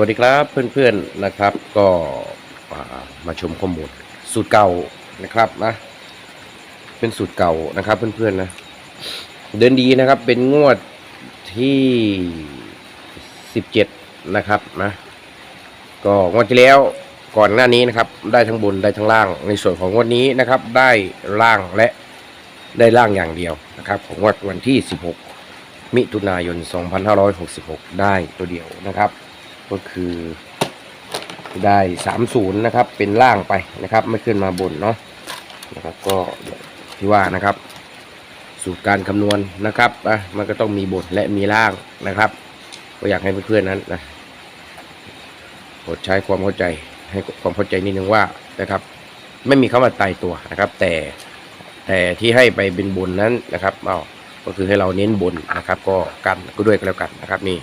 วัสดีครับเพื่อนๆนะครับ ก็มาชมข้อมูลสูตรเก่านะครับนะเป็นสูตรเก่านะครับ เพื่อนๆนะเดินดีนะครับ เป็นงวดที่สิบเจ็ดนะครับนะก็งวดที่แล้วก่อนหน้านี้นะครับ ได้ทั้งบนได้ทั้งล่าง ในส่วนของงวดนี้นะครับ ได้ล่างและได้ล่างอย่างเดียวนะครับ ของงวดวันที่16มิถุนายน 2566 ได้ตัวเดียวนะครับ ก็คือได้30นะครับ เป็นล่างไปนะครับ ไม่ขึ้นมาบนเนาะนะครับก็ที่ว่านะครับสูตรการคำนวณนะครับอะมันก็ต้องมีบนและมีล่างนะครับ ก็อยากให้เพื่อนๆนั้นนะโปรดใช้ความเข้าใจให้ความเข้าใจนิดนึงว่านะครับ ไม่มีคำว่าตายตัวนะครับ แต่แต่ที่ให้ไปเป็นบนนั้นนะครับเอาก็คือให้เราเน้นบนนะครับ ก็กันก็ด้วยกันแล้วกันนะครับนี่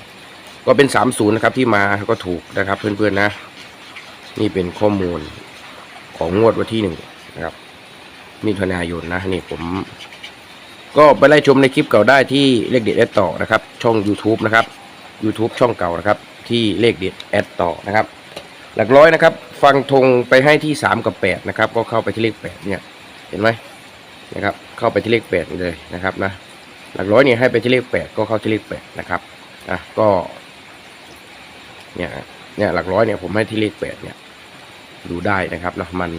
ก็เป็น30นะครับที่มาก็ถูกนะครับ เพื่อนๆนะ นี่เป็นข้อมูลของงวดวันที่หนึ่งนะครับมิถุนายนนะนี่ผม ก็ไปไล่ชมในคลิปเก่าได้ที่เลขเด็ดแอดต่อนะครับ ช่อง YouTube นะครับ YouTube ช่องเก่านะครับ ที่เลขเด็ดแอดต่อนะครับ หลักร้อยนะครับ ฟังธงไปให้ที่ 3 กับ 8 นะครับ ก็เข้าไปที่เลข 8 เนี่ย เห็นไหมนะครับ เข้าไปที่เลข 8 เลยนะครับนะหลักร้อยเนี่ยให้ไปที่เลข 8 ก็เข้าที่เลข 8 นะครับอะก็ เนี่ยเนี่ยหลักร้อยเนี่ยผมให้ที่เลขแปดเนี่ย ดูได้นะครับนะมัน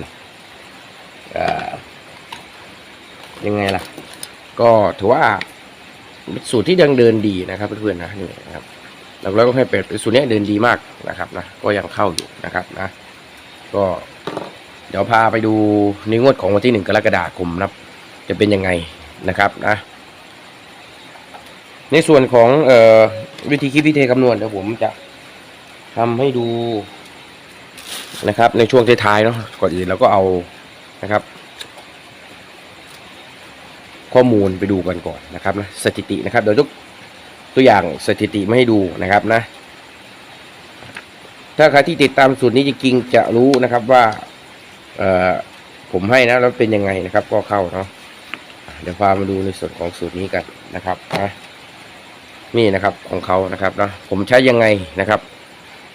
ยังไงล่ะ ก็ถือว่าสูตรที่ยังเดินดีนะครับเพื่อนๆนะนี่นะครับหลักร้อยก็ให้แปดสูตรเนี้ยเดินดีมากนะครับนะก็ยังเข้าอยู่นะครับนะ ก็เดี๋ยวพาไปดูในงวดของวันที่หนึ่งกรกฎาคมนะครับ จะเป็นยังไงนะครับนะในส่วนของเอ่อวิธีคิดวิธีคำนวณเดี๋ยวผมจะ ทำให้ดูนะครับ ในช่วงท้ายๆเนาะก่อนอื่นเราก็เอานะครับ ข้อมูลไปดูกันก่อนนะครับนะสถิตินะครับเดี๋ยวยกตัวอย่างสถิติมาให้ดูนะครับนะ ถ้าใครที่ติดตามสูตรนี้จริงๆจะรู้นะครับว่าเออผมให้นะแล้วเป็นยังไงนะครับ ก็เข้าเนาะเดี๋ยวพามาดูในส่วนของสูตรนี้กันนะครับนะนี่นะครับของเขานะครับนะผมใช้ยังไงนะครับ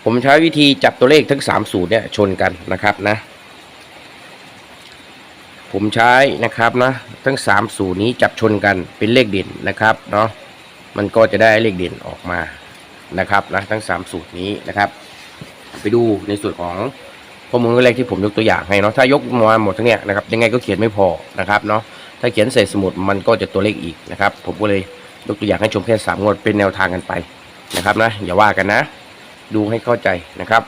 ผมใช้วิธีจับตัวเลขทั้ง 3 สูตรเนี่ยชนกันนะครับนะ ผมใช้นะครับนะทั้ง 3 สูตรนี้จับชนกันเป็นเลขเด่นนะครับเนาะมันก็จะได้เลขเด่นออกมานะครับนะทั้ง 3 สูตรนี้นะครับ ไปดูในส่วนของข้อมูลแรกที่ผมยกตัวอย่างให้เนาะถ้ายกมาหมดทั้งเนี้ยนะครับยังไงก็เขียนไม่พอนะครับเนาะถ้าเขียนใส่สมุดมันก็จะตัวเลขอีกนะครับ ผมก็เลยยกตัวอย่างให้ชมแค่สามงวดเป็นแนวทางกันไปนะครับนะอย่าว่ากันนะ ดูให้เข้าใจนะครับ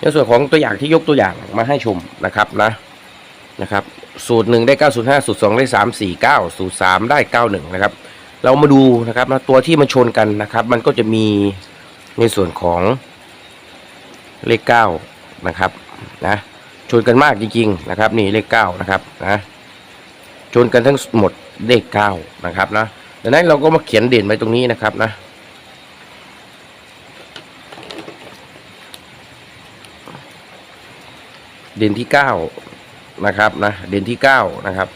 ในส่วนของตัวอย่างที่ยกตัวอย่างมาให้ชมนะครับนะนะครับ สูตรหนึ่งได้ 905 สูตร2ได้ 349 สูตร3ได้ 91 นะครับ เรามาดูนะครับนะตัวที่มันชนกันนะครับ มันก็จะมีในส่วนของเลข 9 นะครับนะชนกันมากจริงๆนะครับ นี่เลข 9 นะครับนะชนกันทั้งหมดเลข 9 นะครับนะดังนั้นเราก็มาเขียนเด่นไว้ตรงนี้นะครับนะ เด่นที่เก้านะครับนะเด่นที่เก้านะครับ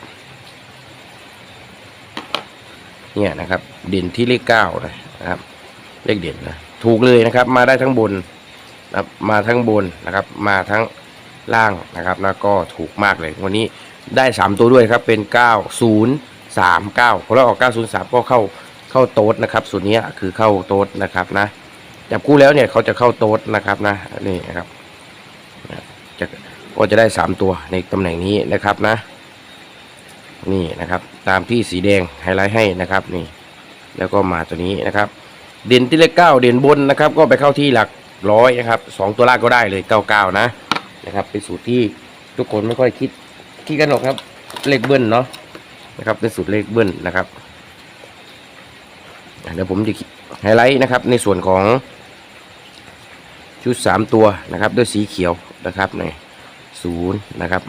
เนี่ยนะครับ เด่นที่เลขเก้านะครับ เลขเด่นนะถูกเลยนะครับ มาได้ทั้งบนนะมาทั้งบนนะครับ มาทั้งล่างนะครับนะก็ถูกมากเลยวันนี้ได้สามตัวด้วยครับเป็นเก้าศูนย์สามเก้าพอเราออกเก้าศูนย์สามก็เข้าเข้าโต๊ดนะครับส่วนนี้คือเข้าโต๊ดนะครับนะจับคู่แล้วเนี่ยเขาจะเข้าโต๊ดนะครับนะนี่นะครับจะ ก็จะได้ 3 ตัวในตำแหน่งนี้นะครับนะ นี่นะครับตามที่สีแดงไฮไลท์ให้นะครับนี่ แล้วก็มาตัวนี้นะครับ เด่นที่เลขเก้าเด่นบนนะครับ ก็ไปเข้าที่หลักร้อยนะครับสองตัวล่างก็ได้เลยเก้าเก้านะนะครับ เป็นสูตรที่ทุกคนไม่ค่อยคิดคิดกันหรอกครับเลขเบิ้ลเนาะนะครับ เป็นสูตรเลขเบิ้ลนะครับเดี๋ยวผมจะไฮไลท์นะครับ ในส่วนของชุดสามตัวนะครับ ด้วยสีเขียวนะครับนี่ ศูนย์นะครับ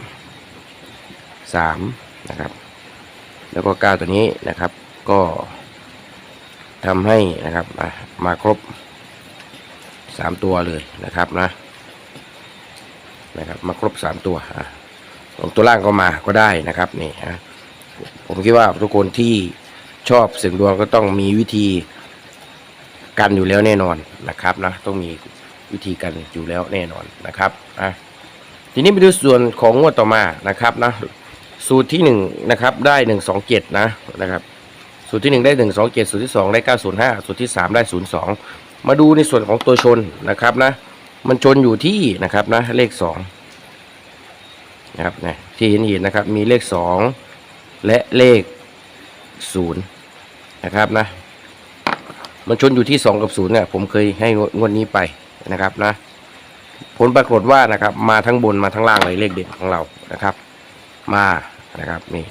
สามนะครับ แล้วก็เก้าตัวนี้นะครับ ก็ทำให้นะครับมาครบสามตัวเลยนะครับนะนะครับ มาครบสามตัวอะของตัวล่างก็มาก็ได้นะครับนี่ฮะผมคิดว่าทุกคนที่ชอบเสียงดวงก็ต้องมีวิธีกันอยู่แล้วแน่นอนนะครับนะต้องมีวิธีกันอยู่แล้วแน่นอนนะครับอะ ทีนี้ไปดูส่วนของงวดต่อมานะครับนะสูตรที่หนึ่งนะครับได้หนึ่งสองเจ็ดนะนะครับสูตรที่หนึ่งได้หนึ่งสองเจ็ดสูตรที่สองได้เก้าศูนย์ห้าสูตรที่สามได้ศูนย์สองมาดูในส่วนของตัวชนนะครับนะมันชนอยู่ที่นะครับนะเลขสองนะครับนะที่เห็นเห็นนะครับมีเลขสองและเลขศูนย์นะครับนะมันชนอยู่ที่สองกับศูนย์เนี่ยผมเคยให้งวดนี้ไปนะครับนะ ลปรากฏว่านะครับ มาทั้งบนมาทั้งล่างเลยเลขเด่นของเรานะครับ มานะครับนี่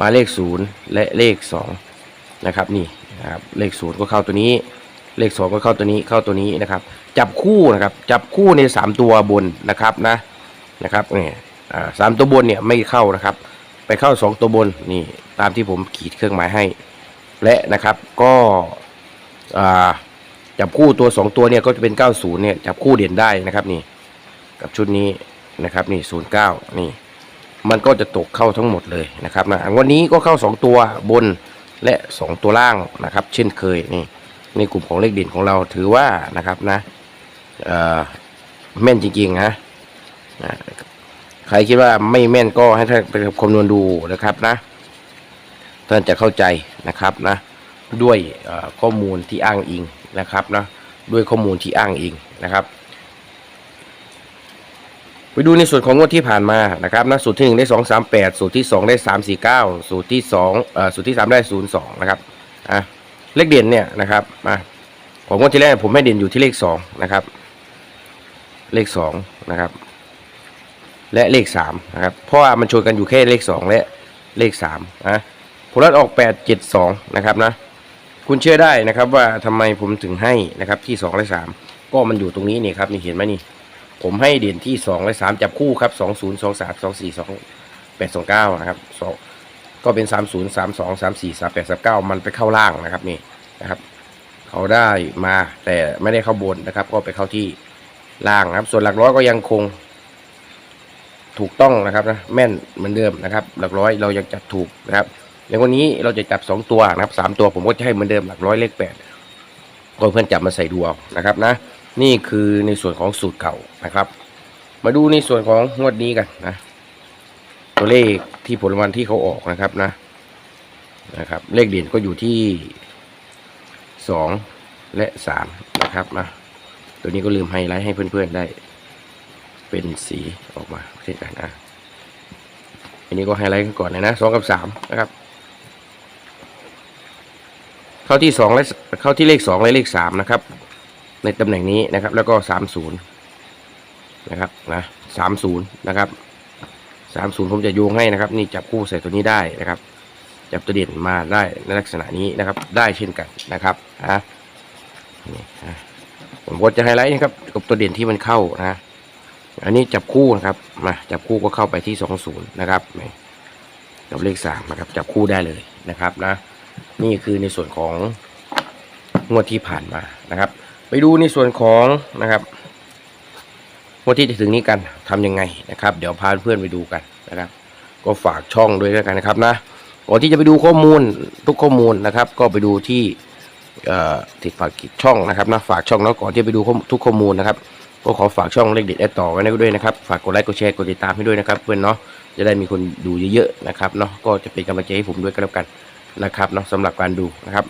มาเลขศูนย์และเลขสองนะครับนี่นะครับเลขศูนย์ก็เข้าตัวนี้ เลขสองก็เข้าตัวนี้เข้าตัวนี้นะครับ จับคู่นะครับ จับคู่ในสามตัวบนนะครับนะนะครับเนี่ยสามตัวบนเนี่ยไม่เข้านะครับ ไปเข้าสองตัวบนนี่ตามที่ผมขีดเครื่องหมายให้ และนะครับก็อ่า จับคู่ตัวสองตัวเนี่ยก็จะเป็น 90เนี่ยจับคู่เด่นได้นะครับนี่กับชุดนี้นะครับนี่09นี่ มันก็จะตกเข้าทั้งหมดเลยนะครับนะวันนี้ก็เข้า 2 ตัวบนและ 2 ตัวล่างนะครับ เช่นเคยนี่ในกลุ่มของเลขเด่นของเราถือว่านะครับนะแม่นจริงๆนะใครคิดว่าไม่แม่นก็ให้ท่านไปคำนวณดูนะครับนะท่านจะเข้าใจนะครับนะด้วยข้อมูลที่อ้างอิง นะครับนะด้วยข้อมูลที่อ้างอิงนะครับไปดูในส่วนของงวดที่ผ่านมานะครับนะสูตรที่หนึ่งได้สองสามแปดสูตรที่สองได้สามสี่เก้าสูตรที่สองเอ่อสูตรที่สามได้ศูนย์สองนะครับอะเลขเด่นเนี่ยนะครับมาของงวดที่แรกผมให้เด่นอยู่ที่เลขสองนะครับ เลขสองนะครับ และเลขสามนะครับ เพราะว่ามันชนกันอยู่แค่เลขสองและเลขสามนะผลลัพธ์ออกแปดเจ็ดสองนะครับนะ คุณเชื่อได้นะครับว่าทำไมผมถึงให้นะครับที่สองและสามก็มันอยู่ตรงนี้นี่ครับนี่เห็นไหมนี่ ผมให้เด่นที่สองและสามจับคู่ครับสองศูนย์สองสามสองสี่สองแปดสองเก้านะครับสองก็เป็นสามศูนย์สามสองสามสี่สามแปดสามเก้ามันไปเข้าล่างนะครับนี่นะครับ เขาได้มาแต่ไม่ได้เข้าบนนะครับ ก็ไปเข้าที่ล่างนะครับ ส่วนหลักร้อยก็ยังคงถูกต้องนะครับนะแม่นเหมือนเดิมนะครับ หลักร้อยเรายังจับถูกนะครับ ในวันนี้เราจะจับสองตัวนะครับสามตัวผมก็จะให้เหมือนเดิมหลักร้อยเลขแปดก็เพื่อนจับมาใส่ดูเอานะครับนะ นี่คือในส่วนของสูตรเก่านะครับ มาดูในส่วนของงวดนี้กันนะ ตัวเลขที่ผลรางวัลที่เขาออกนะครับนะนะครับ เลขเด่นก็อยู่ที่สองและสามนะครับนะตัวนี้ก็ลืมไฮไลท์ให้เพื่อนๆได้ เป็นสีออกมาเช่นกันนะอันนี้ก็ไฮไลท์ก่อนเลยนะสองกับสามนะครับ เข้าที่สองและเข้าที่เลขสองและเลขสามนะครับ ในตำแหน่งนี้นะครับ แล้วก็สามศูนย์นะครับนะสามศูนย์นะครับสามศูนย์ผมจะโยงให้นะครับ นี่จับคู่ใส่ตัวนี้ได้นะครับ จับตัวเด่นมาได้ในลักษณะนี้นะครับ ได้เช่นกันนะครับนะนี่นะผมก็จะไฮไลท์นะครับกับตัวเด่นที่มันเข้านะอันนี้จับคู่นะครับมาจับคู่ก็เข้าไปที่สองศูนย์นะครับกับเลขสามนะครับ จับคู่ได้เลยนะครับนะ นี่คือในส่วนของงวดที่ผ่านมานะครับ ไปดูในส่วนของนะครับงวดที่จะถึงนี้กันทำยังไงนะครับ เดี๋ยวพาเพื่อนไปดูกันนะครับ ก็ฝากช่องด้วยแล้วกันนะครับนะก่อนที่จะไปดูข้อมูลทุกข้อมูลนะครับ ก็ไปดูที่ติดฝากกิจช่องนะครับนะฝากช่องแล้วก่อนที่จะไปดูทุกข้อมูลนะครับ ก็ขอฝากช่องเลขเด็ดแอดต่อไว้ด้วยนะครับฝากกดไลค์กดแชร์กดติดตามให้ด้วยนะครับ เพื่อนเนาะจะได้มีคนดูเยอะๆนะครับเนาะก็จะเป็นกำลังใจให้ผมด้วยก็แล้วกัน นะครับเนาะสำหรับการดูนะครับ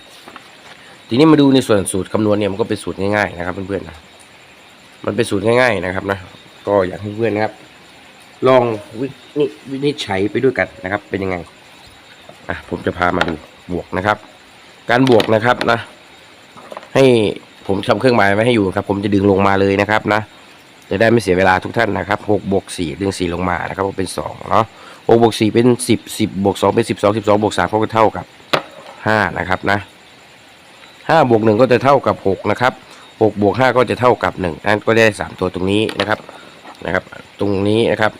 ทีนี้มาดูในส่วนสูตรคำนวณเนี่ยมันก็เป็นสูตรง่ายๆนะครับเพื่อนๆนะมันเป็นสูตรง่าย ๆนะครับนะก็อยากให้เพื่อนนะครับ ลองวินิวินิจฉัยไปด้วยกันนะครับ เป็นยังไงอะผมจะพามาดูบวกนะครับ การบวกนะครับนะ ให้ผมทำเครื่องหมายไว้ให้อยู่ครับ ผมจะดึงลงมาเลยนะครับนะจะได้ไม่เสียเวลาทุกท่านนะครับหกบวกสี่ดึงสี่ลงมานะครับก็เป็นสองเนาะ หกบวกสี่เป็นสิบสิบบวกสองเป็นสิบสองสิบสองบวกสามก็เท่ากับห้านะครับนะห้าบวกหนึ่งก็จะเท่ากับหกนะครับหกบวกห้าก็จะเท่ากับหนึ่งนั่นก็ได้สามตัวตรงนี้นะครับนะครับ ตรงนี้นะครับ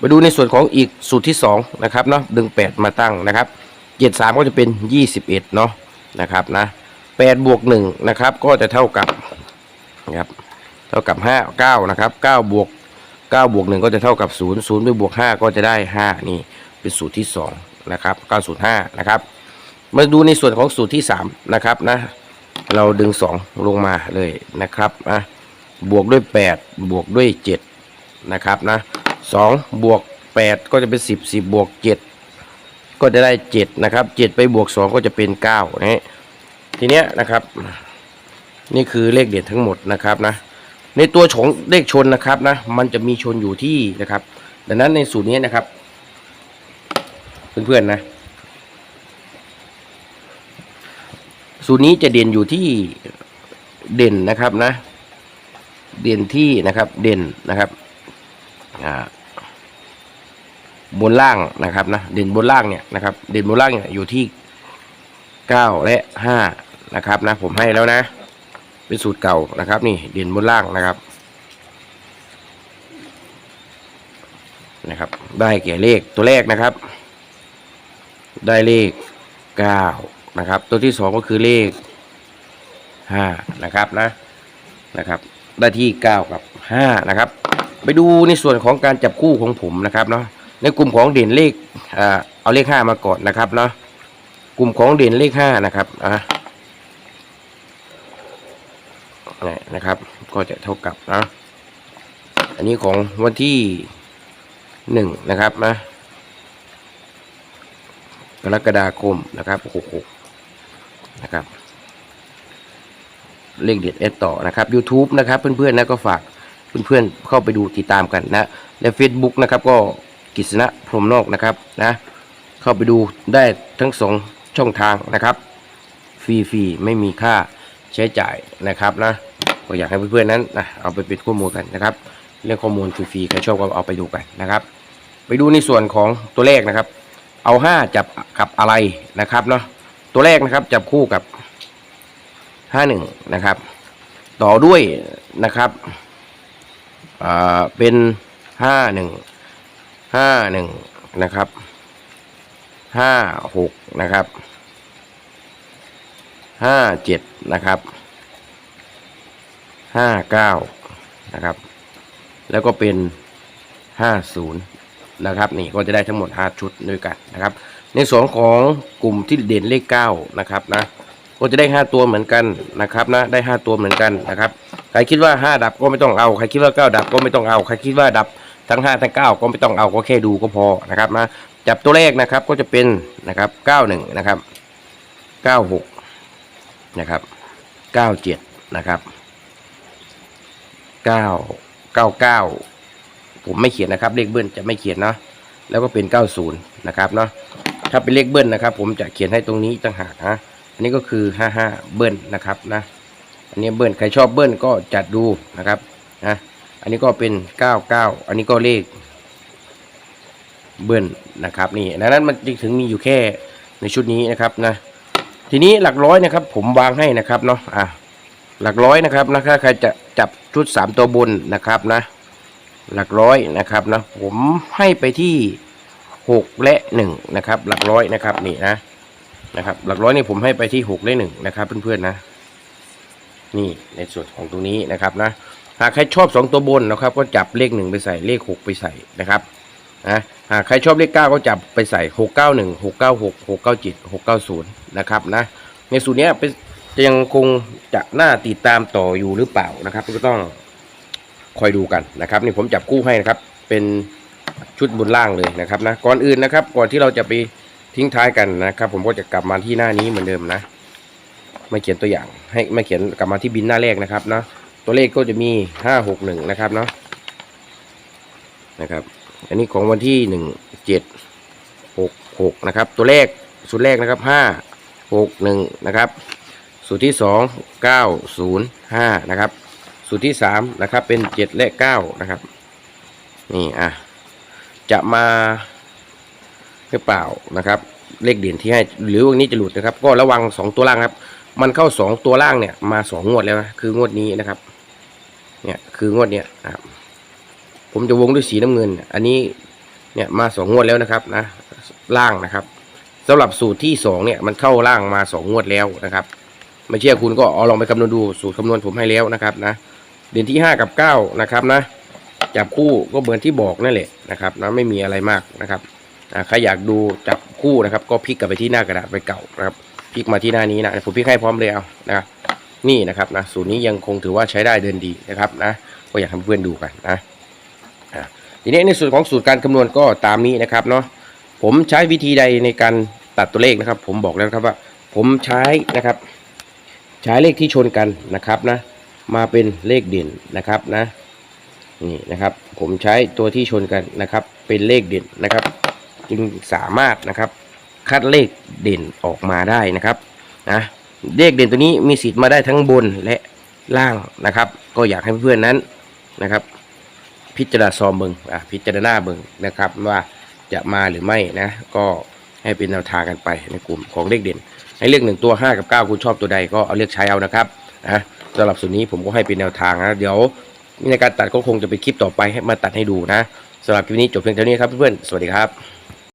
มาดูในส่วนของอีกสูตรที่สองนะครับเนาะดึงแปดมาตั้งนะครับเจ็ดสามก็จะเป็นยี่สิบเอ็ดเนาะนะครับนะแปดบวกหนึ่งนะครับก็จะเท่ากับนะครับเท่ากับห้าเก้านะครับเก้าบวก เก้าบวกหนึ่งก็จะเท่ากับศูนย์ศูนย์ไปบวกห้าก็จะได้ห้านี่เป็นสูตรที่สองนะครับเก้าสูตรห้านะครับมาดูในส่วนของสูตรที่สามนะครับนะเราดึงสองลงมาเลยนะครับนะบวกด้วยแปดบวกด้วยเจ็ดนะครับนะสองบวกแปดก็จะเป็นสิบสิบบวกเจ็ดก็จะได้เจ็ดนะครับเจ็ดไปบวกสองก็จะเป็นเก้านะฮะทีเนี้ยนะครับ นี่คือเลขเด่นทั้งหมดนะครับนะ ในตัวของเลขชนนะครับนะมันจะมีชนอยู่ที่นะครับ ดังนั้นในสูตรนี้นะครับ เพื่อนๆนะ สูตรนี้จะเด่นอยู่ที่เด่นนะครับนะ เด่นที่นะครับเด่นนะครับอ่าบนล่างนะครับนะเด่นบนล่างเนี่ยนะครับ เด่นบนล่างเนี่ยอยู่ที่เก้าและห้านะครับนะ ผมให้แล้วนะ เป็นสูตรเก่านะครับ นี่เด่นบนล่างนะครับนะครับ ได้แก่เลขตัวแรกนะครับ ได้เลขเก้านะครับ ตัวที่สองก็คือเลขห้านะครับนะนะครับได้ที่เก้ากับห้านะครับ ไปดูในส่วนของการจับคู่ของผมนะครับเนาะในกลุ่มของเด่นเลขอ่าเอาเลขห้ามาก่อนนะครับเนาะกลุ่มของเด่นเลขห้านะครับอะ เนี่ยนะครับ ก็จะเท่ากับนะอันนี้ของวันที่หนึ่งนะครับนะกรกฎาคมนะครับหกหกนะครับ เลขเด็ดเอสต่อนะครับ YouTube นะครับเพื่อนๆนะก็ฝากเพื่อนๆเข้าไปดูติดตามกันนะ และ Facebook นะครับก็กิษณะพรมนอกนะครับนะเข้าไปดูได้ทั้งสองช่องทางนะครับ ฟรีๆ ไม่มีค่าใช้จ่ายนะครับนะ ก็อยากให้เพื่อนๆนั้นนะเอาไปเป็นข้อมูลกันนะครับ เรื่องข้อมูลฟรีๆใครชอบก็เอาไปดูกันนะครับ ไปดูในส่วนของตัวเลขนะครับ เอาห้าจับกับอะไรนะครับเนาะตัวแรกนะครับจับคู่กับห้าหนึ่งนะครับ ต่อด้วยนะครับอ่าเป็นห้าหนึ่งห้าหนึ่งนะครับห้าหกนะครับห้าเจ็ดนะครับ ห้าเก้านะครับ แล้วก็เป็นห้าศูนย์นะครับนี่ก็จะได้ทั้งหมดห้าชุดด้วยกันนะครับ ในส่วนของกลุ่มที่เด่นเลขเก้านะครับนะก็จะได้ห้าตัวเหมือนกันนะครับนะได้ห้าตัวเหมือนกันนะครับใครคิดว่าห้าดับก็ไม่ต้องเอาใครคิดว่าเก้าดับก็ไม่ต้องเอาใครคิดว่าดับทั้งห้าทั้งเก้าก็ไม่ต้องเอาก็แค่ดูก็พอนะครับนะจับตัวเลขนะครับก็จะเป็นนะครับเก้าหนึ่งนะครับเก้าหกนะครับเก้าเจ็ดนะครับ เก้าเก้าเก้าผมไม่เขียนนะครับ เลขเบิ้ลจะไม่เขียนเนาะแล้วก็เป็นเก้าศูนย์นะครับเนาะถ้าเป็นเลขเบิ้ลนะครับ ผมจะเขียนให้ตรงนี้ต่างหากนะอันนี้ก็คือห้าห้าเบิ้ลนะครับนะอันนี้เบิ้ลใครชอบเบิ้ลก็จัดดูนะครับนะอันนี้ก็เป็นเก้าเก้าอันนี้ก็เลขเบิ้ลนะครับนี่ดังนั้นมันจึงถึงมีอยู่แค่ในชุดนี้นะครับนะทีนี้หลักร้อยนะครับ ผมวางให้นะครับเนาะอะหลักร้อยนะครับนะถ้าใครจะจับชุดสามตัวบนนะครับนะ หลักร้อยนะครับนะผมให้ไปที่หกและหนึ่งนะครับ หลักร้อยนะครับนี่นะนะครับ หลักร้อยนี่ผมให้ไปที่หกและหนึ่งนะครับ เพื่อนๆนะ นี่ในส่วนของตรงนี้นะครับนะหากใครชอบสองตัวบนนะครับ ก็จับเลขหนึ่งไปใส่เลขหกไปใส่นะครับนะหากใครชอบเลขเก้าก็จับไปใส่หกเก้าหนึ่งหกเก้าหกหกเก้าเจ็ดหกเก้าศูนย์นะครับนะในสูตรเนี้ยเป็น จะยังคงจะน่าติดตามต่ออยู่หรือเปล่านะครับ ก็ต้องคอยดูกันนะครับนี่ผมจับคู่ให้นะครับ เป็นชุดบนล่างเลยนะครับนะก่อนอื่นนะครับ ก่อนที่เราจะไปทิ้งท้ายกันนะครับ ผมก็จะกลับมาที่หน้านี้เหมือนเดิมนะไม่เขียนตัวอย่าง ให้ไม่เขียนกลับมาที่บินหน้าแรกนะครับนะตัวเลขก็จะมีห้าหกหนึ่งนะครับเนาะนะครับ อันนี้ของวันที่หนึ่งเจ็ดหกหกนะครับ ตัวเลขสูตรแรกนะครับห้าหกหนึ่งนะครับ สูตรที่สองเก้าศูนย์ห้านะครับ สูตรที่สามนะครับเป็นเจ็ดและเก้านะครับ นี่อะจะมาหรือเปล่านะครับ เลขเด่นที่ให้หรือวันนี้จะหลุดนะครับ ก็ระวังสองตัวล่างครับ มันเข้าสองตัวล่างเนี่ยมาสองงวดแล้วนะคืองวดนี้นะครับ เนี่ยคืองวดเนี้ยนะครับผมจะวงด้วยสีน้ำเงิน อันนี้เนี่ยมาสองงวดแล้วนะครับนะล่างนะครับสำหรับสูตรที่สองเนี่ยมันเข้าล่างมาสองงวดแล้วนะครับ ไม่เชื่อคุณก็เอาลองไปคำนวณดูสูตรคำนวณผมให้แล้วนะครับนะเด่นที่ห้ากับเก้านะครับนะจับคู่ก็เหมือนที่บอกนั่นแหละนะครับนะไม่มีอะไรมากนะครับใครอยากดูจับคู่นะครับ ก็พลิกกลับไปที่หน้ากระดาษใบเก่านะครับพลิกมาที่หน้านี้นะผมพลิกให้พร้อมเลยเอานะครับนี่นะครับนะสูตรนี้ยังคงถือว่าใช้ได้เดินดีนะครับนะก็อยากให้เพื่อนดูกันนะอะทีนี้ในส่วนของสูตรการคำนวณก็ตามนี้นะครับเนาะผมใช้วิธีใดในการตัดตัวเลขนะครับ ผมบอกแล้วครับว่า ผมใช้นะครับ ใช้เลขที่ชนกันนะครับนะมาเป็นเลขเด่นนะครับนะนี่นะครับผมใช้ตัวที่ชนกันนะครับ เป็นเลขเด่นนะครับ จึงสามารถนะครับคัดเลขเด่นออกมาได้นะครับนะเลขเด่นตัวนี้มีสิทธิ์มาได้ทั้งบนและล่างนะครับ ก็อยากให้เพื่อนๆนั้นนะครับ พิจารณาซอมเบิงอะพิจารณาเบิงนะครับว่าจะมาหรือไม่นะ ก็ให้เป็นแนวทางกันไปในกลุ่มของเลขเด่น ให้เลือกหนึ่งตัว 5 กับ 9 คุณชอบตัวใดก็เอาเลือกใช้เอานะครับนะสำหรับส่วนนี้ผมก็ให้เป็นแนวทางนะเดี๋ยวในการตัดก็คงจะเป็นคลิปต่อไปให้มาตัดให้ดูนะสำหรับคลิปนี้จบเพียงเท่านี้ครับเพื่อนๆสวัสดีครับ